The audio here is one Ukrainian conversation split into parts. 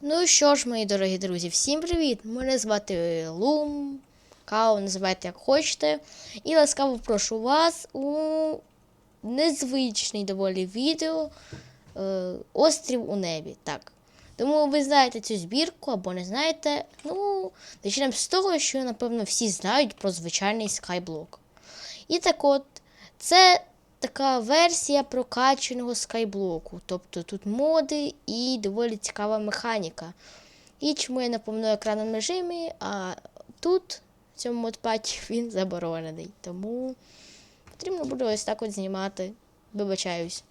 Ну що ж, мої дорогі друзі, всім привіт! Мене звати Лум, Као, називайте як хочете. І ласкаво прошу вас у незвичний доволі відео е, Острів у небі. Так. Тому ви знаєте цю збірку або не знаєте. Ну, почнемо з того, що, напевно, всі знають про звичайний скайблок. І так от, це така версія прокачаного скайблоку. Тобто тут моди і доволі цікава механіка. І чому я на повному екранному режимі, а тут, в цьому модпаті, він заборонений. Тому потрібно буде ось так от знімати. Вибачаюсь.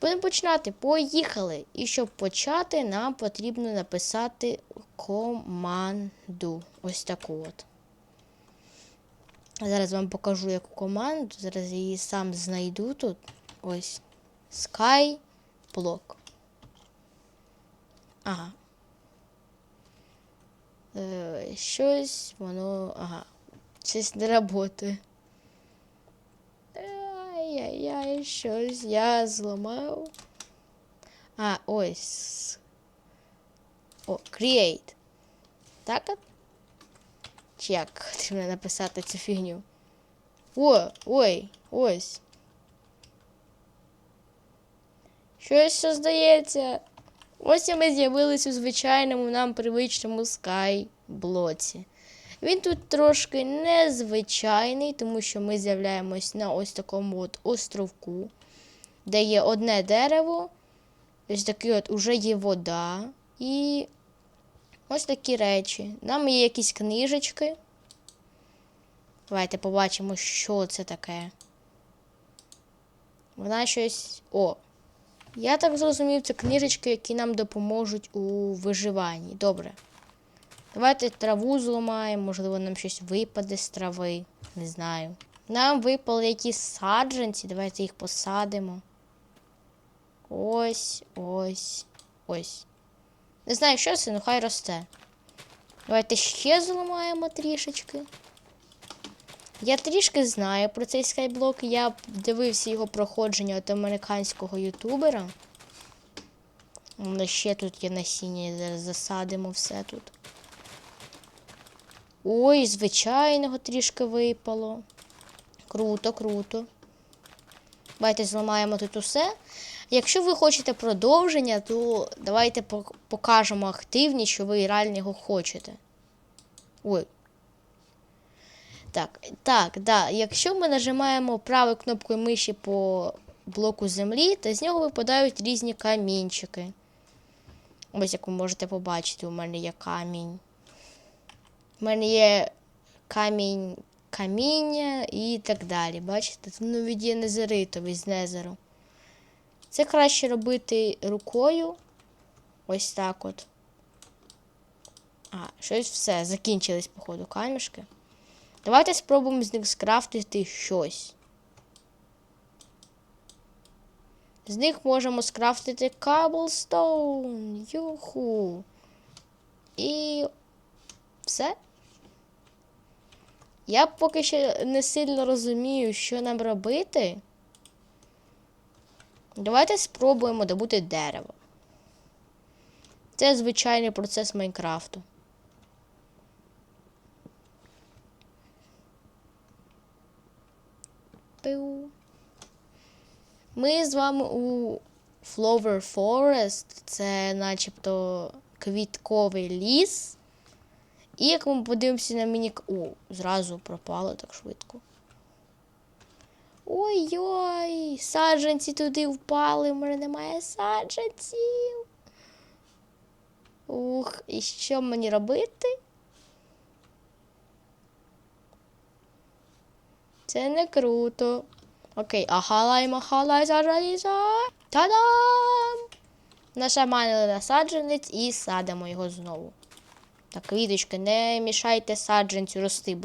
Будемо починати. Поїхали. І щоб почати, нам потрібно написати команду. Ось таку от. Зараз вам покажу яку команду. Зараз її сам знайду тут. Ось. Skyblock. Ага. Е, щось воно. Ага. Щось не працює. Ай-яй-яй, щось я зламав. А, ось. О, create. Так от? Чи як потрібно написати цю фігню? О, ой, ось. Щось що здається. Ось і ми з'явились у звичайному нам привичному скайблоці. Він тут трошки незвичайний, тому що ми з'являємось на ось такому от островку, де є одне дерево, ось такий от уже є вода і ось такі речі. Нам є якісь книжечки. Давайте побачимо, що це таке. Вона щось. О! Я так зрозумів, це книжечки, які нам допоможуть у виживанні. Добре. Давайте траву зламаємо, можливо, нам щось випаде з трави. Не знаю. Нам випали якісь саджанці, давайте їх посадимо. Ось, ось, ось. Не знаю, що це, ну хай росте. Давайте ще зламаємо трішечки. Я трішки знаю про цей скайблок. Я дивився його проходження від американського ютубера. Ще тут є насіння, засадимо все тут. Ой, звичайного трішки випало. Круто, круто. Давайте зламаємо тут усе. Якщо ви хочете продовження, то давайте покажемо активні, що ви реально його хочете. Ой. Так, так, да. Якщо ми нажимаємо правою кнопкою миші по блоку землі, то з нього випадають різні камінчики. Ось як ви можете побачити, у мене є камінь. У мене є камінь каміння і так далі. Бачите? Тут навіть є незеритовий з незеру. Це краще робити рукою. Ось так от. А, щось все. Закінчились, походу, камішки. Давайте спробуємо з них скрафтити щось. З них можемо скрафтити Cobblestone. Юху. І все. Я поки ще не сильно розумію, що нам робити. Давайте спробуємо добути дерево. Це звичайний процес Майнкрафту. Ми з вами у Flower Forest. Це начебто квітковий ліс. І як ми подивимося на міні... О, зразу пропало так швидко. Ой-ой, саджанці туди впали, в мене немає саджанців. Ух, і що мені робити? Це не круто. Окей, ахалай, махалай, саджанця. Та-дам! Нашаманили на саджанець і садимо його знову. Так, квіточки, не мішайте саджанцю рости.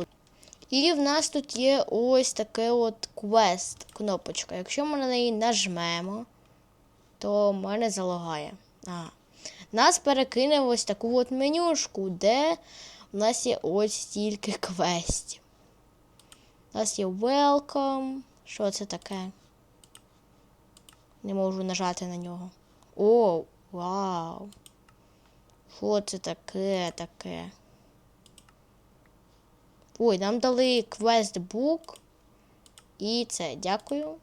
І в нас тут є ось таке от квест, кнопочка. Якщо ми на неї нажмемо, то в мене залагає. А. Нас перекине в ось таку от менюшку, де у нас є ось стільки квестів. У нас є welcome. Що це таке? Не можу нажати на нього. О, вау! Що це таке таке? Ой, нам дали квестбук. І це, дякую.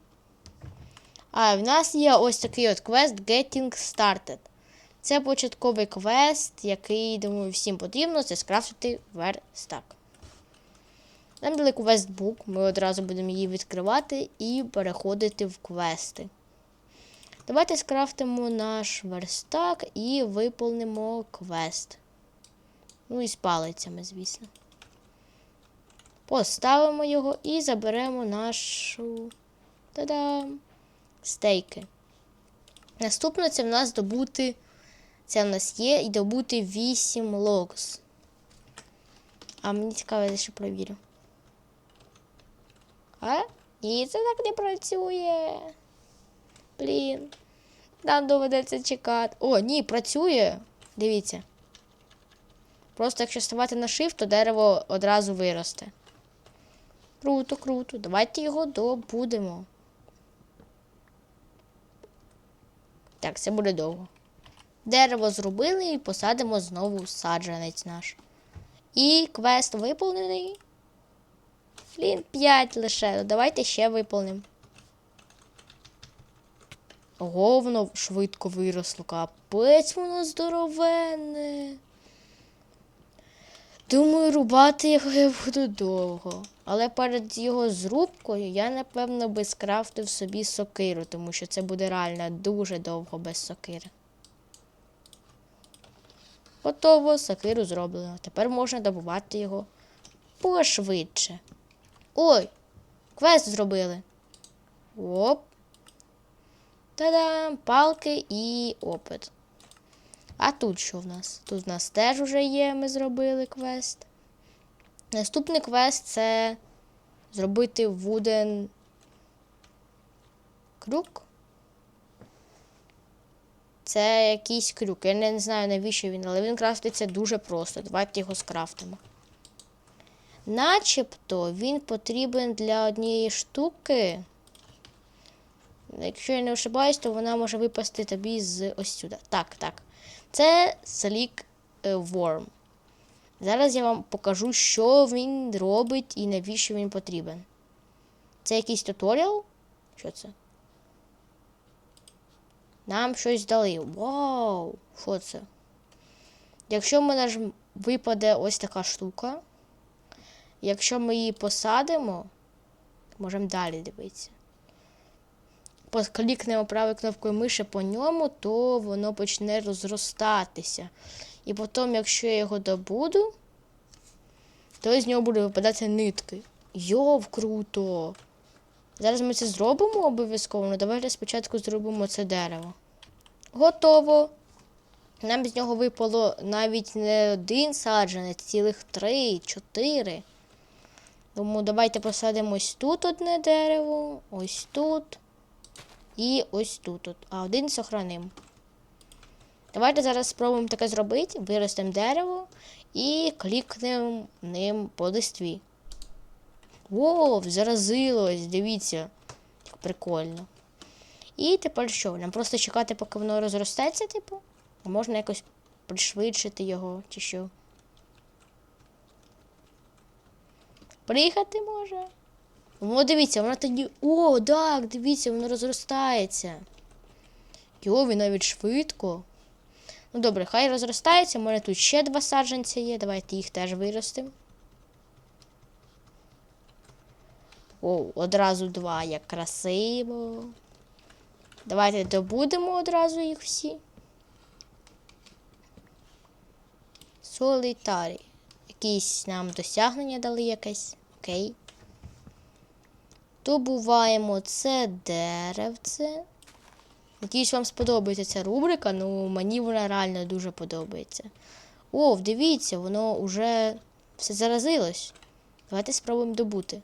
А, в нас є ось такий от квест Getting Started. Це початковий квест, який, думаю, всім потрібно, це скрафтити верстак. Нам дали квестбук, ми одразу будемо її відкривати і переходити в квести. Давайте скрафтимо наш верстак і виповнимо квест. Ну і з палицями, звісно. Поставимо його і заберемо нашу та-дам! стейки. Наступно це в нас добути. Це в нас є і добути 8 логс. А мені цікаво, я ще провірю. А? Ні, це так не працює. Блін. Нам доведеться чекати. О, ні, працює. Дивіться. Просто якщо ставати на shift, то дерево одразу виросте. Круто, круто. Давайте його добудемо. Так, це буде довго. Дерево зробили і посадимо знову саджанець наш. І квест виповнений. Блін, 5 лише. Давайте ще виповнимо. Ого, воно швидко виросло. Капець, воно здоровенне. Думаю, рубати його я буду довго. Але перед його зрубкою я, напевно, би скрафтив собі сокиру, тому що це буде реально дуже довго без сокири. Готово, сокиру зроблено. Тепер можна добувати його пошвидше. Ой, квест зробили. Оп. Та-дам! Палки і опит. А тут що в нас? Тут в нас теж вже є, ми зробили квест. Наступний квест це зробити вуден крюк. Це якийсь крюк. Я не знаю, навіщо він, але він крафтиться дуже просто. Давайте його скрафтимо. Начебто він потрібен для однієї штуки. Якщо я не ошибаюсь, то вона може випасти тобі з ось сюди. Так, так. Це Sleek е, Worm. Зараз я вам покажу, що він робить і навіщо він потрібен. Це якийсь туторіал? Що це? Нам щось дали. Вау! Що це? Якщо в мене ж випаде ось така штука, якщо ми її посадимо, можемо далі дивитися. Поклікнемо правою кнопкою миші по ньому, то воно почне розростатися. І потім, якщо я його добуду, то з нього буде випадати нитки. Йов, круто! Зараз ми це зробимо обов'язково, але давайте спочатку зробимо це дерево. Готово! Нам з нього випало навіть не один саджанець, цілих три, чотири. Тому давайте посадимо ось тут одне дерево, ось тут і ось тут. от. А один сохранимо. Давайте зараз спробуємо таке зробити. Виростемо дерево і клікнемо ним по листві. О, заразилось, дивіться, як прикольно. І тепер що? Нам просто чекати, поки воно розростеться, типу? А можна якось пришвидшити його, чи що? Приїхати може? О, дивіться, воно тоді. О, так, дивіться, воно розростається. Йо, він навіть швидко. Ну добре, хай розростається. У мене тут ще два саджанця є. Давайте їх теж виростимо. О, одразу два, як красиво. Давайте добудемо одразу їх всі. Солітарі. Якісь нам досягнення дали якесь. Окей. Добуваємо це деревце. Надіюсь, вам сподобається ця рубрика, ну мені вона реально дуже подобається. О, дивіться, воно вже все заразилось. Давайте спробуємо добути.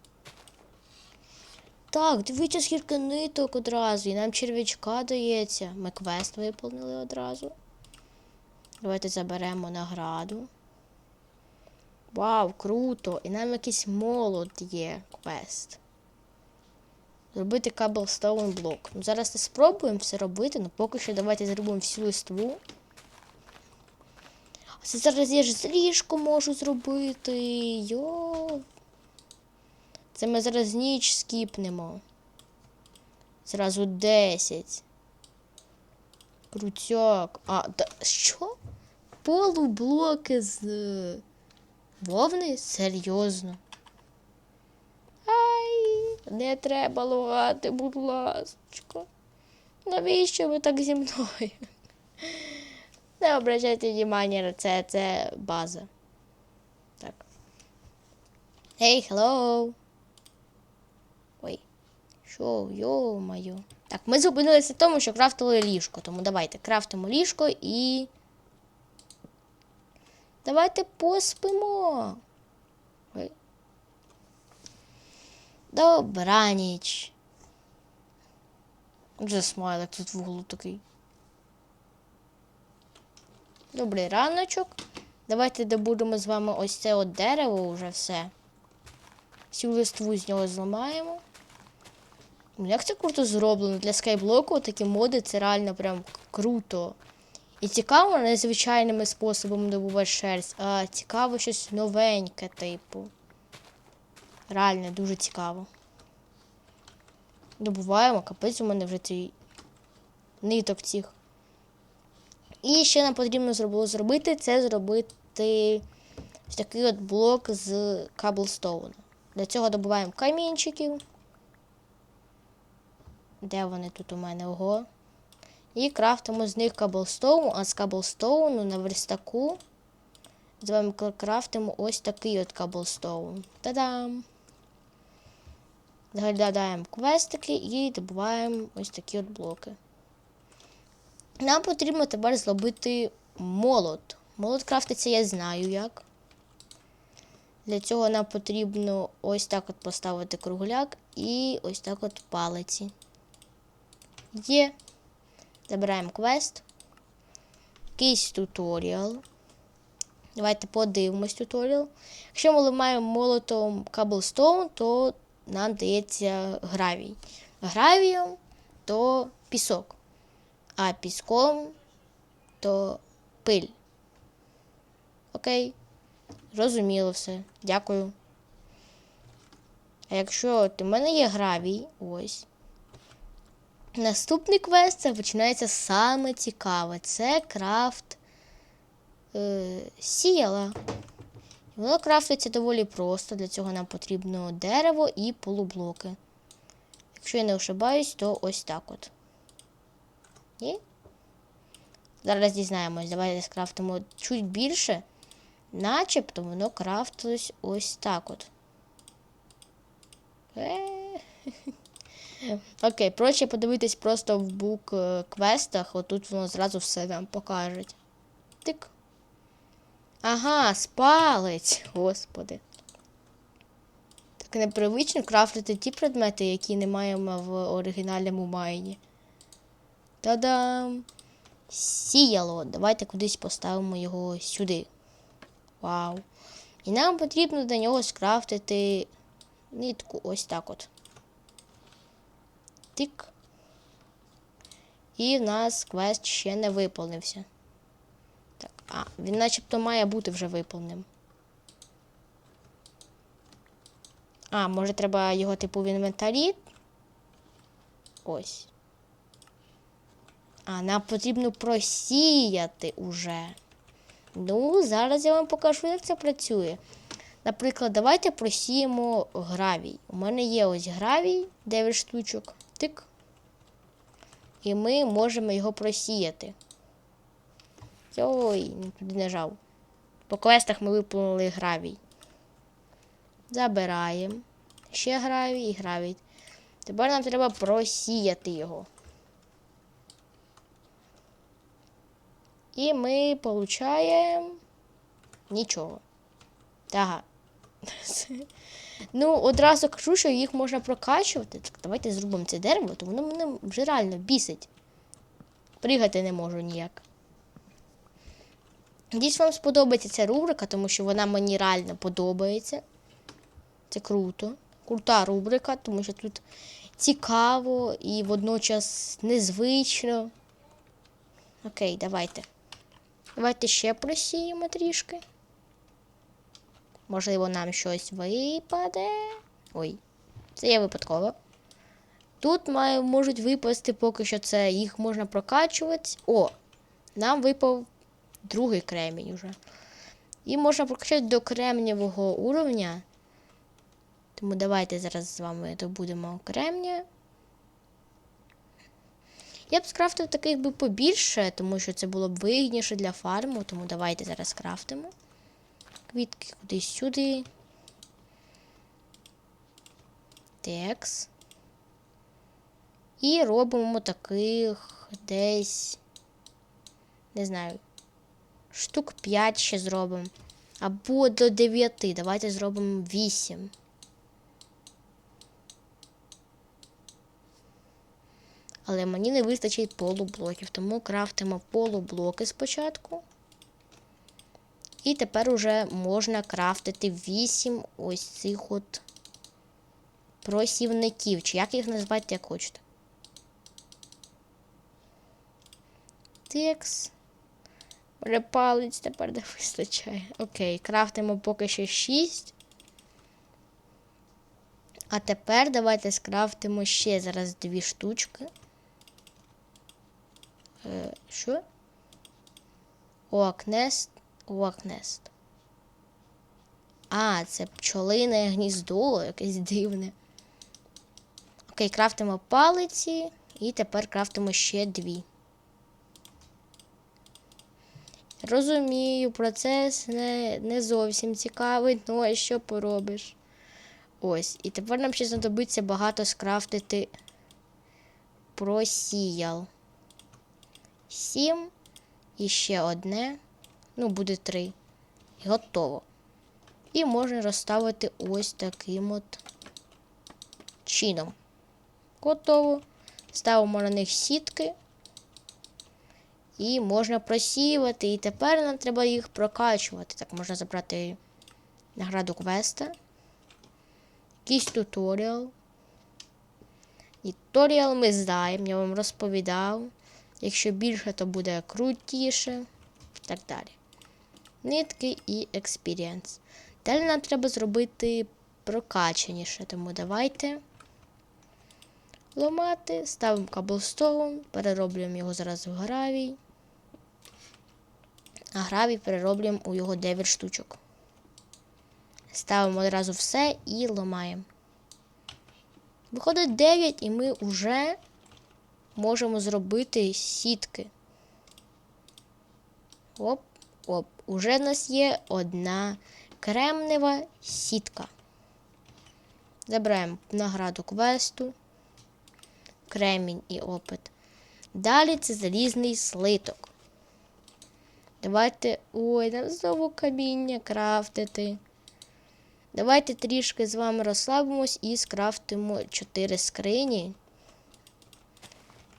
Так, дивіться, скільки ниток одразу. І нам черв'ячка дається. Ми квест виповнили одразу. Давайте заберемо награду. Вау, круто! І нам якийсь молот є квест. Зробити cobblestone блок. Ну, зараз ми спробуємо все робити, але поки що давайте зробимо всю листву. Це зараз я ж з ліжко можу зробити. Йо. Це ми зараз ніч скіпнемо. Зразу 10. Крутяк. А, та що? Полублоки з вовни? Серйозно. Не треба лугати, будь ласочка. Навіщо ви так зі мною? Не обращайте внимання на це, це база. Так. Hey, hello. Ой. Що, йо-моє. Так, ми зупинилися в тому, що крафтили ліжко. Тому давайте крафтимо ліжко і. Давайте поспимо. Ой. Добраніч. Вже смайлик тут в углу такий. Добрий раночок. Давайте добудемо з вами ось це от дерево вже все. Всю листву з нього зламаємо. Як це круто зроблено для скайблоку, такі моди це реально прям круто. І цікаво не звичайними способами добувати шерсть, а цікаво щось новеньке, типу. Реально дуже цікаво. Добуваємо, капець у мене вже цей ниток цих. І ще нам потрібно зробити це зробити ось такий от блок з каблстоуну. Для цього добуваємо камінчиків. Де вони тут у мене? Ого. І крафтимо з них каблстоун, а з каблстоуну на верстаку з вами крафтимо ось такий от каблстоун. Та-дам! Заглядаємо квестики і добуваємо ось такі от блоки. Нам потрібно тепер зробити молот. Молот крафтиться я знаю як. Для цього нам потрібно ось так от поставити кругляк і ось так от палиці. Є. Забираємо квест. Якийсь туторіал. Давайте подивимось туторіал. Якщо ми ламаємо молотом Cobblestone, то нам дається гравій. Гравієм то пісок, а піском то пиль. Окей. Зрозуміло все. Дякую. А якщо от у мене є гравій, ось. Наступний квест це починається саме цікаве. Це крафт е, сіяла. Воно крафтиться доволі просто. Для цього нам потрібно дерево і полублоки. Якщо я не ошибаюсь, то ось так от. І? Зараз дізнаємось. Давайте скрафтимо чуть більше. Начебто воно крафтилось ось так от. Окей, проще подивитись просто в бук квестах, отут воно зразу все нам покаже. Тик. Ага, спалець, господи. Так непривично крафтити ті предмети, які не маємо в оригінальному майні. Та-дам! Сіяло. Давайте кудись поставимо його сюди. Вау. І нам потрібно до нього скрафтити нитку ось так от. Тик. І в нас квест ще не виповнився. А, він начебто має бути вже виповненим. А, може треба його типу в інвентарі? Ось. А, нам потрібно просіяти уже. Ну, зараз я вам покажу, як це працює. Наприклад, давайте просіємо гравій. У мене є ось гравій, 9 штучок. Тик. І ми можемо його просіяти. Йой, не туди нажав. По квестах ми виповнили гравій. Забираємо. Ще гравій і гравій. Тепер нам треба просіяти його. І ми получаємо нічого. Ага. Ну, одразу кажу, що їх можна прокачувати. Так, давайте зробимо це дерево, то воно мене вже реально бісить. Пригати не можу ніяк. Надіюсь, вам сподобається ця рубрика, тому що вона мені реально подобається. Це круто. Крута рубрика, тому що тут цікаво і водночас незвично. Окей, давайте. Давайте ще просіємо трішки. Можливо, нам щось випаде. Ой, це я випадково. Тут має, можуть випасти поки що це, їх можна прокачувати. О, нам випав другий кремінь уже. І можна прокачати до кремнівого уровня. Тому давайте зараз з вами добудемо кремня. Я б скрафтив таких би побільше, тому що це було б вигідніше для фарму, тому давайте зараз крафтимо. Квітки кудись сюди. Текс. І робимо таких десь. Не знаю. Штук 5 ще зробимо. Або до 9. Давайте зробимо 8. Але мені не вистачить полублоків, тому крафтимо полублоки спочатку. І тепер уже можна крафтити 8 ось цих от просівників. Чи як їх назвати, як хочете. Текс. Може, палець тепер не вистачає. Окей, крафтимо поки що 6. А тепер давайте скрафтимо ще зараз дві штучки. Е, що? Оакнест. Оакнест. А, це пчолине гніздо, якесь дивне. Окей, крафтимо палиці. І тепер крафтимо ще дві. Розумію, процес не, не зовсім цікавий, ну а що поробиш? Ось. І тепер нам ще знадобиться багато скрафтити просіял. Сім. І ще одне. Ну, буде три. І готово. І можна розставити ось таким от чином. Готово. Ставимо на них сітки. І можна просіювати. І тепер нам треба їх прокачувати. Так, можна забрати награду квеста. Якийсь туторіал. І туторіал ми знаємо, я вам розповідав. Якщо більше, то буде крутіше. І так далі. Нитки і експірієнс. Далі нам треба зробити прокачаніше, тому давайте ламати, ставимо каблстоун, перероблюємо його зараз в гравій. А гравій перероблюємо у його 9 штучок. Ставимо одразу все і ламаємо. Виходить 9, і ми вже можемо зробити сітки. Оп, оп. Уже в нас є одна кремнева сітка. Забираємо награду квесту, кремінь і опит. Далі це залізний слиток. Давайте. Ой, нам знову каміння крафтити. Давайте трішки з вами розслабимось і скрафтимо 4 скрині.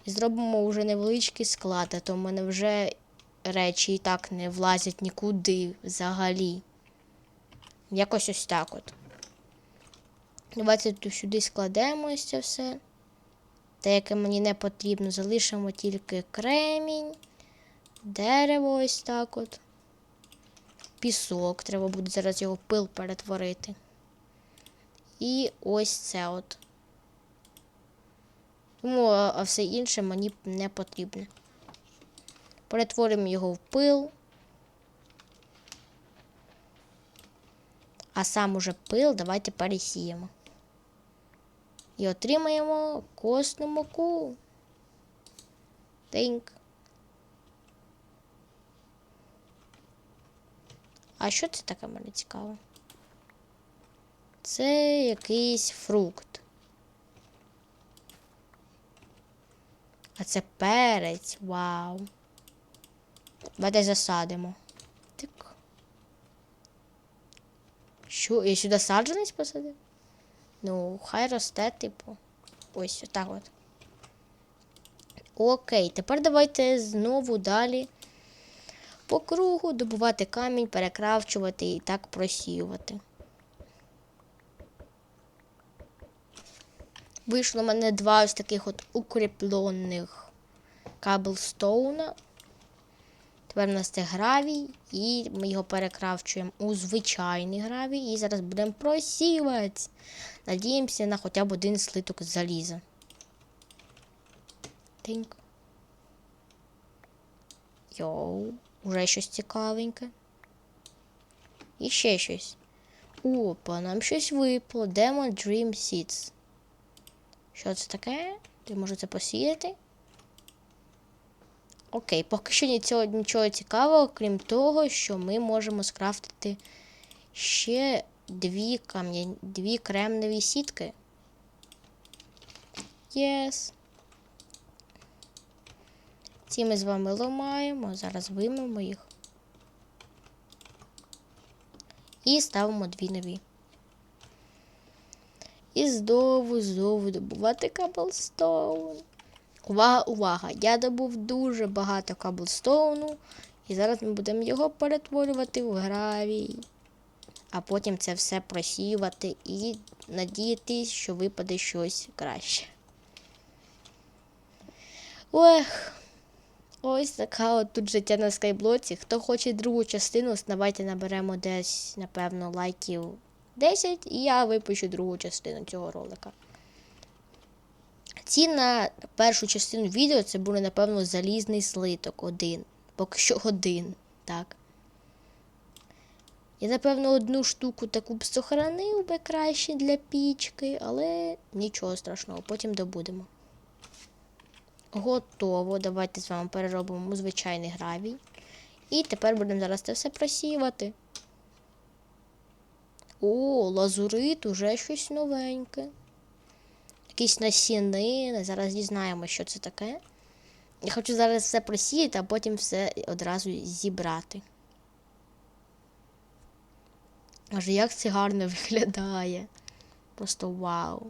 І зробимо вже невеличкий склад, а то в мене вже речі і так не влазять нікуди взагалі. Якось ось так от. Давайте тут сюди складемо це все. Те, яке мені не потрібно, залишимо тільки кремінь, дерево ось так от. Пісок, треба буде зараз його пил перетворити. І ось це от. Тому, а все інше мені не потрібно. Перетворимо його в пил. А сам уже пил давайте пересіємо. І отримаємо косну муку. Тинк. А що це таке мене цікаво? Це якийсь фрукт. А це перець. Вау. Давайте засадимо. Так. Що? Я сюди саджанець посадив? Ну, хай росте, типу. Ось отак от. Окей, тепер давайте знову далі по кругу добувати камінь, перекравчувати і так просіювати. Вийшло в мене два ось таких от укріплених каблстоуна. Тепер у нас це гравій, і ми його перекравчуємо у звичайний гравій. І зараз будемо просівати. Надіємося на хоча б один слиток заліза. Тиньк. Йоу, уже щось цікавеньке. І ще щось. Опа, нам щось випало. Demon Dream Seeds. Що це таке? Ти може це посіяти? Окей, поки що нічого, нічого цікавого, крім того, що ми можемо скрафтити ще дві кам'я... дві кремневі сітки. Єс. Ці ми з вами ламаємо, зараз виймемо їх. І ставимо дві нові. І знову, знову добувати каблстоун. Увага, увага! Я добув дуже багато каблстоуну, і зараз ми будемо його перетворювати в гравій. А потім це все просіювати і надіятись, що випаде щось краще. Ех, ось така от тут життя на скайблоці. Хто хоче другу частину, давайте наберемо десь, напевно, лайків 10, і я випущу другу частину цього ролика. Ці на першу частину відео це буде, напевно, залізний слиток один. Поки що один, так. Я, напевно, одну штуку таку б сохранив би краще для пічки, але нічого страшного, потім добудемо. Готово. Давайте з вами переробимо звичайний гравій. І тепер будемо зараз це все просіювати. О, лазурит уже щось новеньке. Якісь насінини. Зараз дізнаємо, що це таке. Я хочу зараз все просіяти, а потім все одразу зібрати. Аже, як це гарно виглядає. Просто вау.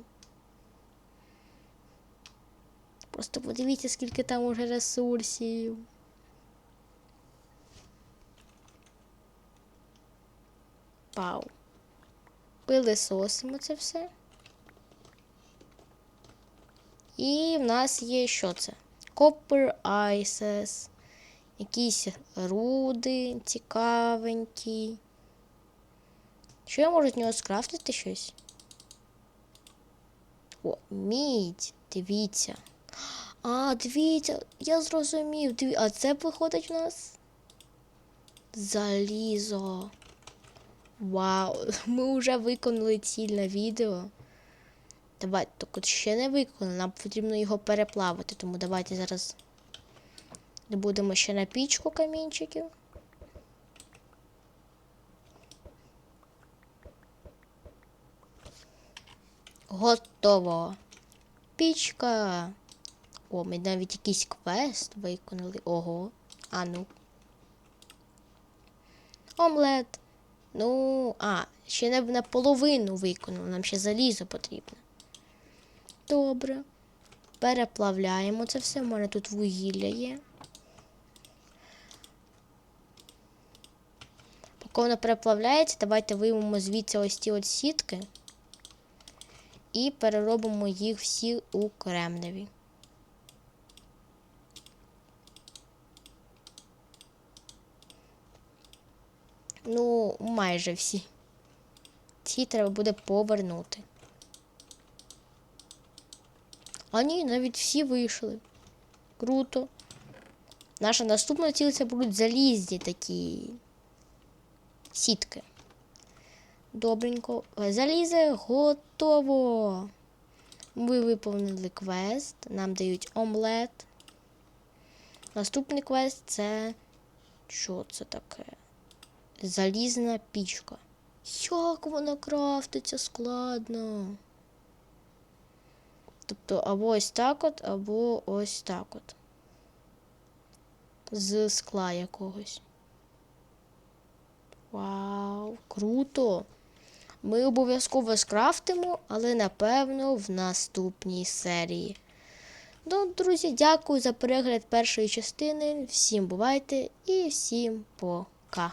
Просто подивіться, скільки там уже ресурсів. Вау. Пилисосимо це все. І в нас є що це? Copper Ices. Якісь руди цікавенькі. Що я можу з нього скрафтити щось? О, мідь, дивіться. А, дивіться, я зрозумів. Диві... А це виходить в нас? Залізо. Вау, ми вже виконали ціль на відео. Давайте, так ще не виконали, нам потрібно його переплавити, тому давайте зараз добудемо ще на пічку камінчиків. Готово. Пічка. О, ми навіть якийсь квест виконали. Ого. А ну. Омлет. Ну, а, ще не наполовину виконали, нам ще залізо потрібно. Добре. Переплавляємо це все. У мене тут вугілля є. Поки воно переплавляється, давайте виймемо звідси ось ці от сітки і переробимо їх всі у кремневі. Ну, майже всі. Ці треба буде повернути. А ні, навіть всі вийшли. Круто. Наша наступна ціль будуть залізні такі сітки. Добренько. Залізе готово. Ми виповнили квест. Нам дають омлет. Наступний квест це. Що це таке? Залізна пічка. Як вона крафтиться складно. Тобто або ось так от, або ось так от. З скла якогось. Вау, круто! Ми обов'язково скрафтимо, але напевно в наступній серії. Ну, друзі, дякую за перегляд першої частини. Всім бувайте і всім пока!